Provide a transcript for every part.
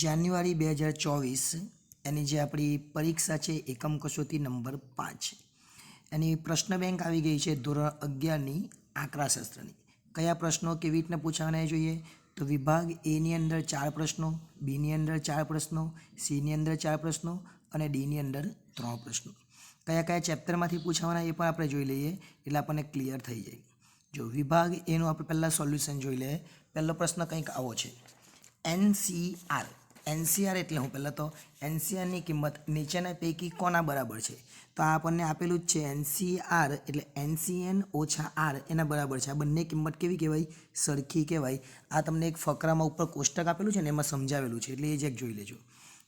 જાન્યુઆરી બે હજાર ચોવીસ એની જે આપણી પરીક્ષા છે એકમ કસોટી નંબર પાંચ. એની પ્રશ્ન બેંક આવી ગઈ છે ધોરણ અગિયારની આંકડાશાસ્ત્રની કયા પ્રશ્નો કેવી રીતના પૂછવાના જોઈએ? તો વિભાગ એની અંદર ચાર પ્રશ્નો બીની અંદર ચાર પ્રશ્નો સીની અંદર ચાર પ્રશ્નો અને ડીની અંદર ત્રણ પ્રશ્નો. કયા કયા ચેપ્ટરમાંથી પૂછવાના એ પણ આપણે જોઈ લઈએ એટલે આપણને ક્લિયર થઈ જાય. જો વિભાગ એનું આપણે પહેલાં સોલ્યુશન જોઈ લઈએ. પહેલો પ્રશ્ન કંઈક આવો છે. એનસીઆર એનસીઆર એટલે હું પહેલાં તો એનસીઆરની કિંમત નીચેના પૈકી કોના બરાબર છે? તો આ આપણને આપેલું જ છે એનસીઆર એટલે એનસીએન ઓછા આર એના બરાબર છે. આ બંને કિંમત કેવી કહેવાય? સરખી કહેવાય. આ તમને એક ફકરામાં ઉપર કોષ્ટક આપેલું છે ને એમાં સમજાવેલું છે. એટલે એ જ એક જોઈ લેજો.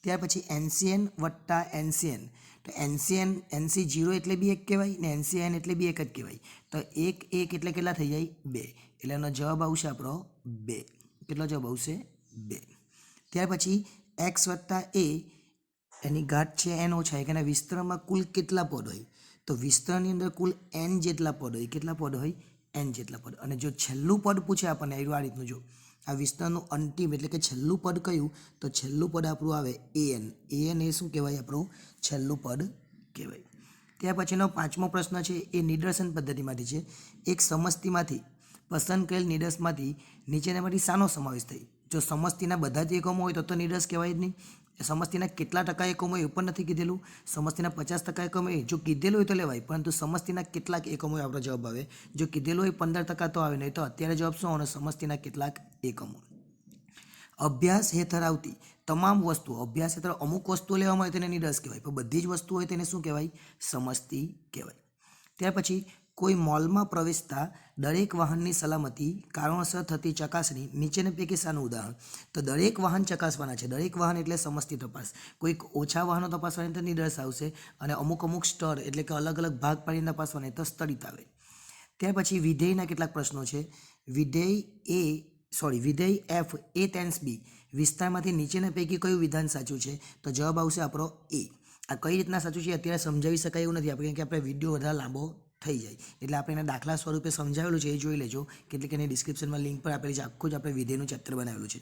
ત્યાર પછી એનસીએન વત્તા એનસીએન. તો એનસીએન, એનસી જીરો એટલે બી એક કહેવાય ને એનસીએન એટલે બી એક જ કહેવાય. તો એક એક એટલે કેટલા થઈ જાય? બે. એટલે એનો જવાબ આવશે આપણો બે. કેટલો જવાબ આવશે? બે. ત્યાર પછી એક્સ વત્તા એ એની ઘાત છે એન ઓછા એક એના વિસ્તરણમાં કુલ કેટલા પદ હોય? તો વિસ્તરણની અંદર કુલ એન જેટલા પદ હોય, કેટલા પદ હોય? એન જેટલા પદ. અને જો છેલ્લું પદ પૂછે આપણને એ આ રીતનું, જો. આ વિસ્તરણનું અંતિમ એટલે કે છેલ્લું પદ કયું? તો છેલ્લું પદ આપણું આવે એ એન એ એન એ શું કહેવાય આપણું? છેલ્લું પદ કહેવાય. ત્યાર પછીનો પાંચમો પ્રશ્ન છે, એ નિદર્શન પદ્ધતિમાંથી છે. એક સમસ્તીમાંથી પસંદ કરેલ નિદર્શમાંથી નીચેનામાંથી શાનો સમાવેશ થાય? જો સમસ્તીના બધા જ એકમો હોય તો તો નિદર્શ કહેવાય જ નહીં. સમસ્તીના કેટલા ટકા એકમો એ પણ નથી કીધેલું. સમસ્તીના પચાસ ટકા એકમો એ જો કીધેલું હોય તો લેવાય, પરંતુ સમસ્તીના કેટલાક એકમો આપણો જવાબ આવે. જો કીધેલું હોય પંદર ટકા તો આવે, નહીં તો અત્યારે જવાબ શું આવવાનો? સમસ્તીના કેટલાક એકમો. અભ્યાસ હેઠળ આવતી તમામ વસ્તુઓ, અભ્યાસ હેઠળ અમુક વસ્તુઓ લેવામાં આવે તેને નિરસ કહેવાય, પણ બધી જ વસ્તુઓ હોય તેને શું કહેવાય? સમસ્તી કહેવાય. ત્યાર પછી કોઈ મોલમાં પ્રવેશતા દરેક વાહનની સલામતી, કારણોસર થતી ચકાસણી, નીચેના પૈકી શાનું ઉદાહરણ. તો દરેક વાહન ચકાસવાના છે. દરેક વાહન એટલે સમજતી તપાસ. કોઈક ઓછા વાહનો તપાસવાની તો નિર્દર્શ આવશે અને અમુક અમુક સ્તર એટલે કે અલગ અલગ ભાગ પાડીને તપાસવાની તો સ્તરિત આવે. ત્યાર પછી વિધેયના કેટલાક પ્રશ્નો છે. વિધેય એ સોરી વિધેય એફ, એ ટેન્સ બી. વિસ્તારમાંથી નીચેના પૈકી કયું વિધાન સાચું છે? તો જવાબ આવશે આપણો એ. આ કઈ રીતના સાચું છે અત્યારે સમજાવી શકાય એવું નથી. આપણે કે આપણે વીડિયો વધારે લાંબો થઈ જાય. એટલે આપણે એના દાખલા સ્વરૂપે સમજાવેલું છે, એ જોઈ લેજો. કેટલીક એની ડિસ્ક્રિપ્શનમાં લિંક પર આપેલી છે. આખું જ આપણે વિધેયનું ચેપ્ટર બનાવેલું છે.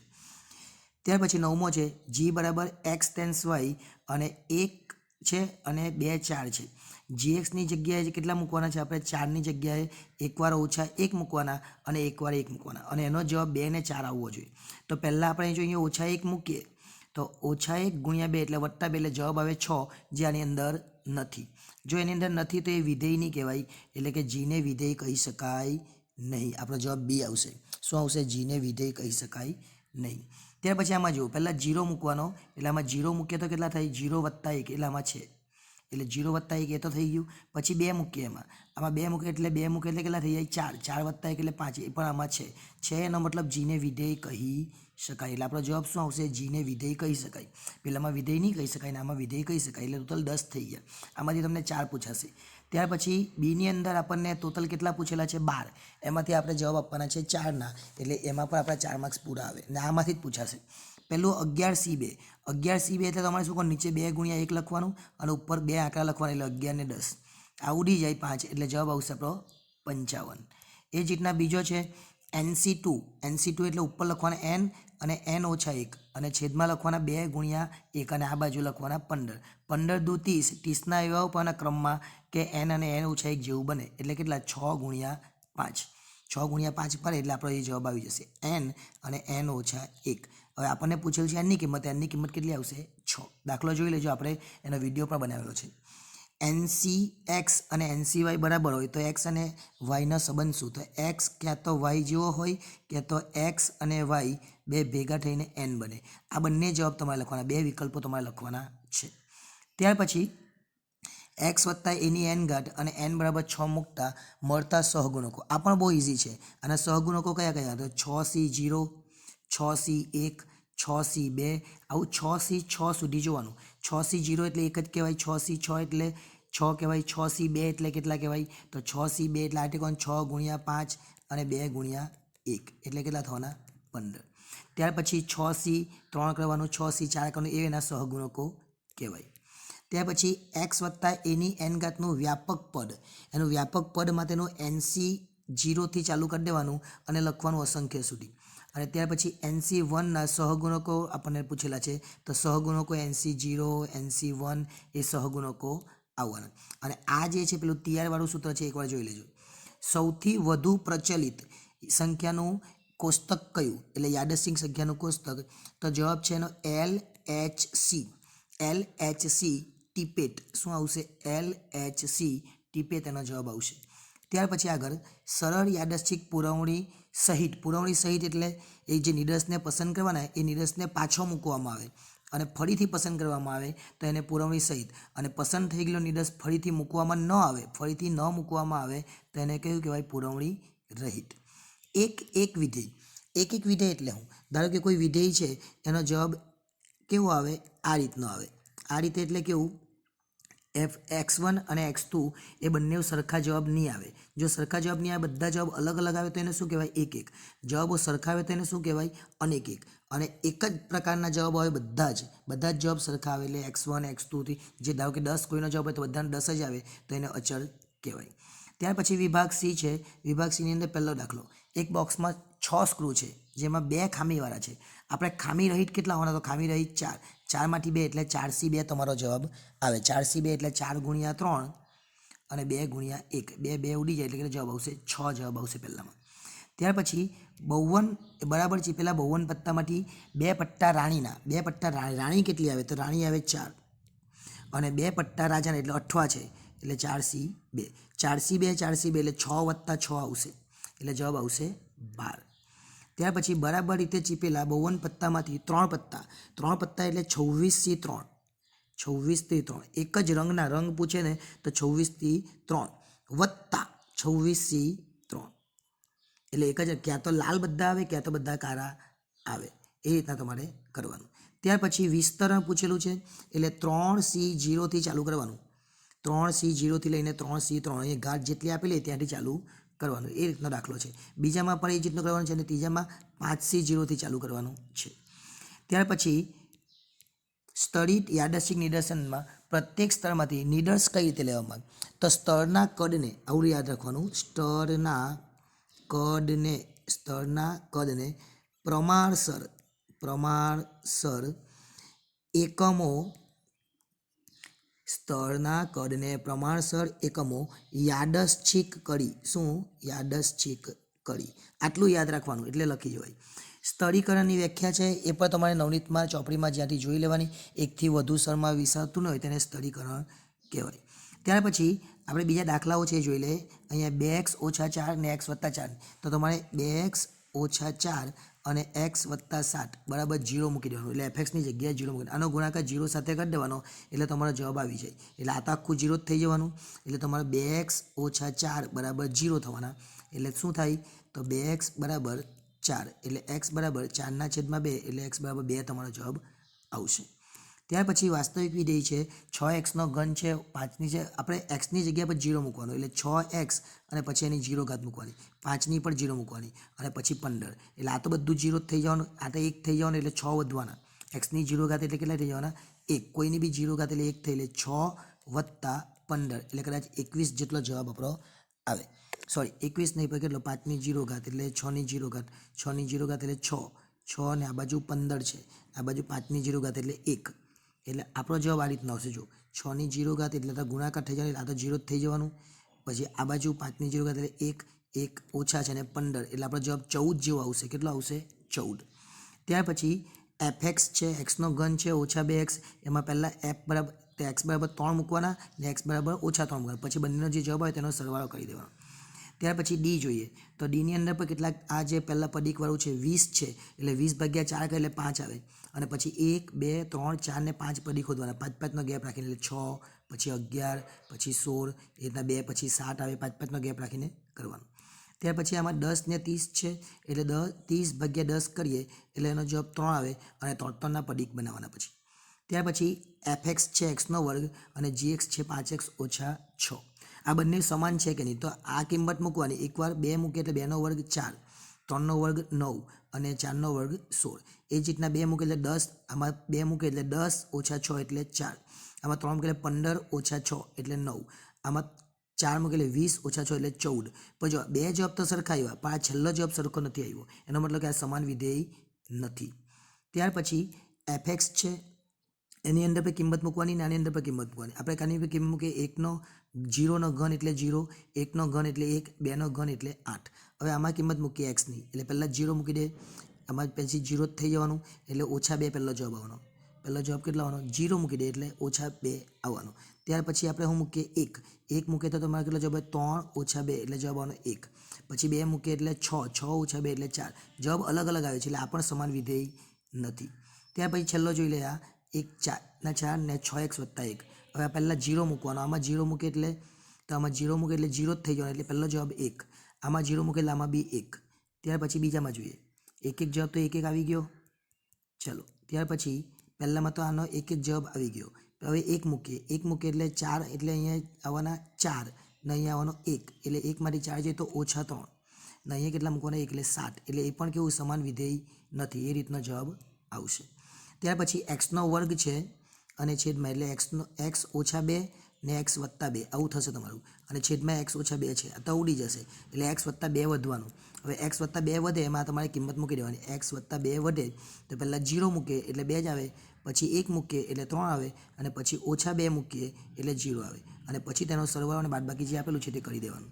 ત્યાર પછી નવમો છે જી બરાબર એક્સ ટેન્સ વાય અને એક છે અને બે ચાર છે. જીએક્સની જગ્યાએ કેટલા મૂકવાના છે? આપણે ચારની જગ્યાએ એકવાર ઓછા એક મૂકવાના અને એકવાર એક મૂકવાના. અને એનો જવાબ બે ને ચાર આવવો જોઈએ. તો પહેલાં આપણે જો અહીંયા ઓછા એક મૂકીએ, તો ઓછા એક ગુણ્યા બે એટલે વત્તા બે એટલે જવાબ આવે છ, જે આની અંદર નથી. જો એની અંદર નથી, તો એ વિધેય નહીં કહેવાય. એટલે કે જીને વિધેય કહી શકાય નહીં. આપણો જવાબ બી આવશે. શું આવશે? જીને વિધેય કહી શકાય નહીં. ત્યાર પછી આમાં જુઓ. પહેલાં જીરો મૂકવાનો. એટલે આમાં જીરો મૂકીએ તો કેટલા થાય? જીરો વત્તા એક. એટલે આમાં છે. એટલે જીરો વત્તા એક એ તો થઈ ગયું. પછી બે મૂકીએ એમાં. આમાં બે મૂકે એટલે બે મૂકે એટલે કેટલા થઈ જાય? ચાર. ચાર વત્તા એક એટલે પાંચ. એ પણ આમાં છે. છે એનો મતલબ જીને વિધેય કહી શકાય. એટલે આપણો જવાબ શું આવશે? જીને વિધેય કહી શકાય. પહેલાંમાં વિધેય નહીં કહી શકાય ને આમાં વિધેય કહી શકાય. એટલે ટોટલ દસ થઈ ગયા. આમાંથી તમને ચાર પૂછાશે. ત્યાર પછી બીની અંદર આપણને ટોટલ કેટલા પૂછેલા છે? બાર. એમાંથી આપણે જવાબ આપવાના છે ચારના. એટલે એમાં પણ આપણા ચાર માર્ક્સ પૂરા આવે. ને આમાંથી જ પૂછાશે. પેલું અગિયાર સી બે. અગિયાર સી બે એટલે તમારે શું કરવાનું? નીચે બે ગુણ્યા એક લખવાનું અને ઉપર બે આંકડા લખવાના એટલે અગિયાર ને દસ. આ ઉડી જાય પાંચ એટલે જવાબ આવશે આપણો પંચાવન. એ જ રીતના બીજો છે એનસી ટુ. એનસી ટુ એટલે ઉપર લખવાના એન અને એન ઓછા એક અને છેદમાં લખવાના બે ગુણ્યા એક અને આ બાજુ લખવાના પંદર. પંદર દુ ત્રીસ. ત્રીસના એવા પણ ક્રમમાં કે એન અને એન ઓછા એક જેવું બને એટલે કેટલા? છ ગુણ્યા પાંચ. છ ગુણ્યા પાંચ પડે એટલે આપણો એ જવાબ આવી જશે. એન અને એન ઓછા એક. હવે આપણને પૂછેલ છે એનની કિંમત. એનની કિંમત કેટલી આવશે? છ. દાખલો જોઈ લેજો આપણે. એનો વીડિયો પણ બનાવેલો છે. એનસી એક્સ અને એનસી વાય બરાબર હોય તો એક્સ અને વાયનો સંબંધ શું? તો એક્સ ક્યાં તો વાય જેવો હોય, ક્યાં તો એક્સ અને વાય બે ભેગા થઈને એન બને. આ બંને જવાબ તમારે લખવાના. બે વિકલ્પો તમારે લખવાના છે. ત્યાર પછી એક્સ વત્તા એની એન ઘાત અને એન બરાબર છ મૂકતા મળતા સહગુણકો આ પણ બહુ ઇઝી છે અને સહગુણકો કયા કયા તો છ સી જીરો છ સી એક છ સી બે આવું છ સી છ સુધી જોવાનું છ સી જીરો એટલે એક જ કહેવાય છ સી છ એટલે છ કહેવાય છ સી બે એટલે કેટલા કહેવાય તો છ સી બે એટલે આર્ટિકોન છ ગુણ્યા પાંચ અને બે ગુણ્યા એક એટલે કેટલા થવાના પંદર ત્યાર પછી છ સી ત્રણ કરવાનું છ સી ચાર કરવાનું એ એના સહગુણકો કહેવાય ત્યાર પછી એક્સ વત્તા એની એન ઘાતનું વ્યાપક પદ. એનું વ્યાપક પદ માટેનું એનસી જીરોથી ચાલુ કરી દેવાનું અને લખવાનું અસંખ્ય સુધી. અને ત્યાર પછી એનસી વનના સહગુણકો આપણને પૂછેલા છે, તો સહગુણકો N C zero N C one એ સહગુણકો આવવાના. અને આ જે છે પેલું ટીઆર વાળું સૂત્ર છે, એકવાર જોઈ લેજો. સૌથી વધુ પ્રચલિત સંખ્યાનું કોષ્ટક કયું? એટલે યાદસ્તિક સંખ્યાનું કોષ્ટક. તો જવાબ છે એનો L H C. L H C ટીપેટ. શું આવશે? L H C. ટીપેટ એનો જવાબ આવશે. ત્યાર પછી આગળ સરળ યાદચ્છિક પુરવણી સહિત. પુરવણી સહિત એટલે એ જે નિરસને પસંદ કરવાના એ નિરસને પાછો મૂકવામાં આવે. અને ફરીથી પસંદ કરવામાં આવે તો એને પુરવણી સહિત. અને પસંદ થઈ ગયેલો નિરસ ફરીથી મૂકવામાં ન આવે, ફરીથી ન મૂકવામાં આવે તો એને કહ્યું કહેવાય? પુરવણી રહિત. એક એક વિધેય. એક એક વિધેય એટલે હું. ધારો કે કોઈ વિધેય છે, એનો જવાબ કેવો આવે? આ રીતનો આવે. આ રીતે એટલે કેવું? એફ, એક્સ વન અને એક્સ ટુ એ બંને સરખા જવાબ નહીં આવે. જો સરખા જવાબ નહીં આવે, બધા જવાબ અલગ અલગ આવે, તો એને શું કહેવાય? એક એક. જવાબો સરખા આવે, તો એને શું કહેવાય? અનેક એક. અને એક જ પ્રકારના જવાબ આવે બધા જ. બધા જ જવાબ સરખા આવે એટલે એક્સ વન, એક્સ ટુથી જે ધારો કે દસ કોઈનો જવાબ હોય તો બધાને દસ જ આવે, તો એને અચળ કહેવાય. ત્યાર પછી વિભાગ સી છે. વિભાગ સીની અંદર પહેલો દાખલો. એક બોક્સમાં છ સ્ક્રૂ છે, જેમાં બે ખામીવાળા છે. આપણે ખામી રહિત કેટલા હોવાના? તો ખામી રહિત ચાર. ચારમાંથી બે એટલે ચાર સી બે તમારો જવાબ આવે. ચાર સી બે એટલે ચાર ગુણ્યા ત્રણ અને બે ગુણ્યા એક. બે બે ઉડી જાય એટલે કે જવાબ આવશે? છ જવાબ આવશે પહેલાંમાં. ત્યાર પછી બહુવન બરાબર છે પહેલાં બહુવન પત્તામાંથી બે પટ્ટા રાણીના. બે પટ્ટા રાણી કેટલી આવે? તો રાણી આવે ચાર. અને બે પટ્ટા રાજાના એટલે અઠવા છે, એટલે ચાર સી બે. ચાર સી બે, ચાર સી બે એટલે છ વત્તા છ આવશે. એટલે જવાબ આવશે બાર. ત્યાર પછી બરાબર રીતે ચીપેલા બોવન પત્તામાંથી ત્રણ પત્તા. ત્રણ પત્તા એટલે છવ્વીસથી ત્રણ. છવ્વીસથી ત્રણ. એક જ રંગના રંગ પૂછે ને તો છવ્વીસથી ત્રણ. વત્તા છવ્વીસથી ત્રણ. એટલે એક જ, ક્યાં તો લાલ બધા આવે, ક્યાં તો બધા કારા આવે. એ રીતના તમારે કરવાનું. ત્યાર પછી વિસ્તરણ પૂછેલું છે, એટલે ત્રણ સી જીરોથી ચાલુ કરવાનું. ત્રણ સી જીરોથી લઈને ત્રણ સી ત્રણ. એ ગાઢ જેટલી આપેલી ત્યાંથી ચાલુ કરવાનું, એ રીતનો દાખલો છે. બીજામાં પણ એ જ રીતનું કરવાનું છે અને ત્રીજામાં પાંચથી જીરોથી ચાલુ કરવાનું છે. ત્યાર પછી સ્તરિત યાદર્શિક નિદર્શનમાં પ્રત્યેક સ્તરમાંથી નિદર્શ કઈ રીતે લેવામાં તો સ્તરના કદને, આવું યાદ રાખવાનું, સ્તરના કદને સ્તરના કદને પ્રમાણસર પ્રમાણસર એકમો સ્તરના કદને પ્રમાણસર એકમો યાદચ્છિક કરી. શું? યાદચ્છિક કરી. આટલું યાદ રાખવાનું, એટલે લખી જવાય. સ્તરીકરણની વ્યાખ્યા છે, એ પણ તમારે નવનીતમાં ચોપડીમાં જ્યાંથી જોઈ લેવાની. એકથી વધુ સ્તરમાં વિસરતું ન હોય તેને સ્તરીકરણ કહેવાય. ત્યાર પછી આપણે બીજા દાખલાઓ છે, જોઈ લઈએ. અહીંયા બે એક્સ ઓછા ચાર ને એક્સ વત્તા ચાર. તો તમારે બે એક્સ ઓછા ચાર અને એક્સ વત્તા સાત, બરાબર જીરો મૂકી દેવાનું. એટલે એફએક્સની જગ્યાએ જીરો મૂકી આનો ગુણાકાર જીરો સાથે કરી દેવાનો, એટલે તમારો જવાબ આવી જાય. એટલે આ તો આખું જીરો જ થઈ જવાનું. એટલે તમારે બે એક્સ ઓછા ચાર બરાબર જીરો થવાના. એટલે શું થાય? તો બે એક્સ બરાબર ચાર. એટલે એક્સ બરાબર ચારના છેદમાં બે, એટલે એક્સ બરાબર બે તમારો જવાબ આવશે. ત્યાર પછી વાસ્તવિક વિધેય છે, છ એક્સનો ઘન છે, પાંચની છે આપણે એક્સની જગ્યા પર જીરો મૂકવાનો, એટલે છ એક્સ અને પછી એની જીરો ઘાત મૂકવાની, પાંચની પર જીરો મૂકવાની અને પછી પંદર. એટલે આ તો બધું જીરો થઈ જવાનું, આ તો એક થઈ જવાનું એટલે છ વધવાના. એક્સની જીરો ઘાત એટલે કેટલા થઈ જવાના? એક. કોઈની બી જીરો ઘાત એટલે એક થઈ એટલે છ વત્તા પંદર. એટલે કદાચ એકવીસ જેટલો જવાબ આપણો આવે. સોરી એકવીસ નહીં પણ કેટલો? પાંચની જીરો ઘાત એટલે છની જીરો ઘાત છની જીરો ઘાત એટલે છ. છ ને આ બાજુ પંદર છે. આ બાજુ પાંચની જીરો ઘાત એટલે એક. એટલે આપણો જવાબ આ રીતનો આવશે, જો છની જીરો ઘાત એટલે તો ગુણાકાર થઈ જવાનું, એટલે આ તો જીરો જ થઈ જવાનું. પછી આ બાજુ પાંચની જીરો ઘાત એટલે એક એક ઓછા છે અને પંદર, એટલે આપણો જવાબ ચૌદ જેવો આવશે. કેટલો આવશે? ચૌદ. ત્યાર પછી એફ એક્સ છે એક્સનો ઘન છે, ઓછા બે એક્સ એમાં પહેલાં એફ બરાબર, તે એક્સ બરાબર ત્રણ મૂકવાના, ને એક્સ બરાબર ઓછા ત્રણ મૂકવાના. પછી બંનેનો જે જવાબ હોય તેનો સરવાળો કરી દેવાનો. ત્યાર પછી ડી જોઈએ. તો ડીની અંદર પણ કેટલાક આ જે પહેલાં પડીકવાળું છે, વીસ છે, એટલે વીસ ભાગ્યા ચાર કરે એટલે પાંચ આવે. અને પછી એક, બે, ત્રણ, ચાર ને પાંચ પડી ખોદવાના. પાંચ પાંચનો ગેપ રાખીને એટલે છ, પછી અગિયાર, પછી સોળ, એ રીતના બે, પછી સાત આવે, પાંચ પાંચનો ગેપ રાખીને કરવાનું. ત્યાર પછી આમાં દસ ને ત્રીસ છે, એટલે દસ ત્રીસ ભાગ્યા દસ કરીએ, એટલે એનો જવાબ ત્રણ આવે અને ત્રણ, ત્રણના પડીક બનાવવાના પછી. ત્યાર પછી એફ એક્સ છે, એક્સનો વર્ગ અને જી એક્સ છે, પાંચ એક્સ ઓછા છ. આ બંને સમાન છે કે નહીં? તો આ કિંમત મૂકવાની. એકવાર બે મૂકીએ એટલે બેનો વર્ગ ચાર. ત્રણનો વર્ગ નવ અને ચારનો વર્ગ સોળ. એ જ રીતના બે મૂકે એટલે દસ, આમાં બે મૂકે એટલે દસ ઓછા છ એટલે ચાર. આમાં ત્રણ મૂકે એટલે પંદર ઓછા છ એટલે નવ. આમાં ચાર મૂકે એટલે વીસ ઓછા છ એટલે ચૌદ. પણ બે જવાબ તો સરખા આવ્યા પણ આ છેલ્લો જવાબ સરખો નથી આવ્યો. એનો મતલબ કે આ સમાન વિધેય નથી. ત્યાર પછી એફએક્સ છે એની અંદર પર કિંમત મૂકવાની ને આની અંદર પર કિંમત મૂકવાની. આપણે કાની પર કિંમત મૂકીએ, એકનો જીરોનો ઘન એટલે જીરો, એકનો ઘન એટલે એક, બેનો ઘન એટલે આઠ. હવે આમાં કિંમત મૂકીએ એક્સની એટલે પહેલાં જીરો મૂકી દે. આમાં પછી જીરો જ થઈ જવાનું, એટલે ઓછા બે પહેલો જવાબ આવવાનો. પહેલો જવાબ કેટલો આવવાનો? જીરો મૂકી દે, એટલે ઓછા બે આવવાનો. ત્યાર પછી આપણે શું મૂકીએ એક. એક મૂકીએ તો તમારે કેટલો જવાબ ત્રણ ઓછા બે, એટલે જવાબ આવવાનો એક. પછી બે મૂકીએ એટલે છ છ ઓછા બે એટલે ચાર. જવાબ અલગ અલગ આવે છે, એટલે આ પણ સમાન વિધેય નથી. ત્યાર પછી છેલ્લો જોઈ લે આ. એક ચાર, ના ચાર, ને છ એક્સ વત્તા એક. હવે આ પહેલાં જીરો મૂકવાનો. આમાં જીરો મૂકે એટલે, તો આમાં જીરો મૂકે એટલે જીરો જ થઈ જવાનો. એટલે પહેલો જવાબ એક. આમાં જીરો મૂકે એટલે આમાં બી એક. ત્યાર પછી બીજામાં જોઈએ. એક એક જવાબ તો એક એક આવી ગયો. ચલો, ત્યાર પછી પહેલાંમાં તો આનો એક એક જવાબ આવી ગયો. હવે એક મૂકીએ. એક મૂકીએ એટલે ચાર, એટલે અહીંયા આવવાના ચાર. ને અહીંયા આવવાનો એક. એટલે એકમાંથી ચાર જોઈએ તો ઓછા ત્રણ. ને અહીંયા કેટલા મૂકવાના? એક એટલે સાત. એટલે એ પણ કેવું સમાન વિધેય નથી. એ રીતનો જવાબ આવશે. ત્યાર પછી એક્સનો વર્ગ છે અને છેદમાં એટલે એક્સનો એક્સ ઓછા બે ને એક્સ વત્તા બે. આવું થશે તમારું. અને છેદમાં એક્સ ઓછા બે છે. તો ઉડી જશે. એટલે એક્સ વત્તા બે વધવાનું. હવે એક્સ વત્તા બે વધે એમાં તમારે કિંમત મૂકી દેવાની. એક્સ વત્તા બે વધે તો પહેલાં જીરો મૂકીએ એટલે બે જ આવે. પછી એક મૂકીએ એટલે ત્રણ આવે. અને પછી ઓછા બે મૂકીએ એટલે જીરો આવે. અને પછી તેનો સરવાળો અને બાદબાકી જે આપેલું છે તે કરી દેવાનું.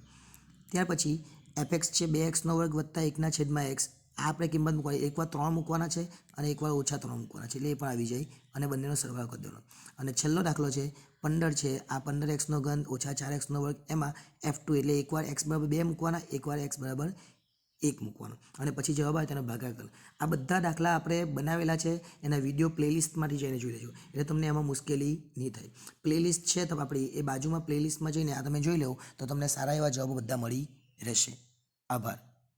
ત્યાર પછી એફએક્સ છે બે એક્સનો વર્ગ વત્તા એકના છેદમાં એક્સ આ આપણે કિંમત મૂકવાની, એકવાર ત્રણ મૂકવાના છે અને એકવાર ઓછા ત્રણ મૂકવાના છે, એટલે એ પણ આવી જાય અને બંનેનો સરવાળો કરી દેવાનો. અને છેલ્લો દાખલો છે, પંદર છે, આ પંદર એક્સનો ઘન ઓછા ચાર એક્સનો વર્ગ, એમાં એફ ટુ એટલે એકવાર એક્સ બરાબર બે મૂકવાના, એકવાર એક્સ બરાબર એક મૂકવાનો. અને પછી જવાબ આવે તેનો ભાગાકાર આ બધા દાખલા આપણે બનાવેલા છે, એના વીડિયો પ્લેલિસ્ટમાંથી જઈને જોઈ લેજો. એટલે તમને એમાં મુશ્કેલી નહીં થાય. પ્લેલિસ્ટ છે તો આપણી એ બાજુમાં પ્લેલિસ્ટમાં જઈને આ તમે જોઈ લો, તો તમને સારા એવા જવાબો બધા મળી રહેશે. આભાર.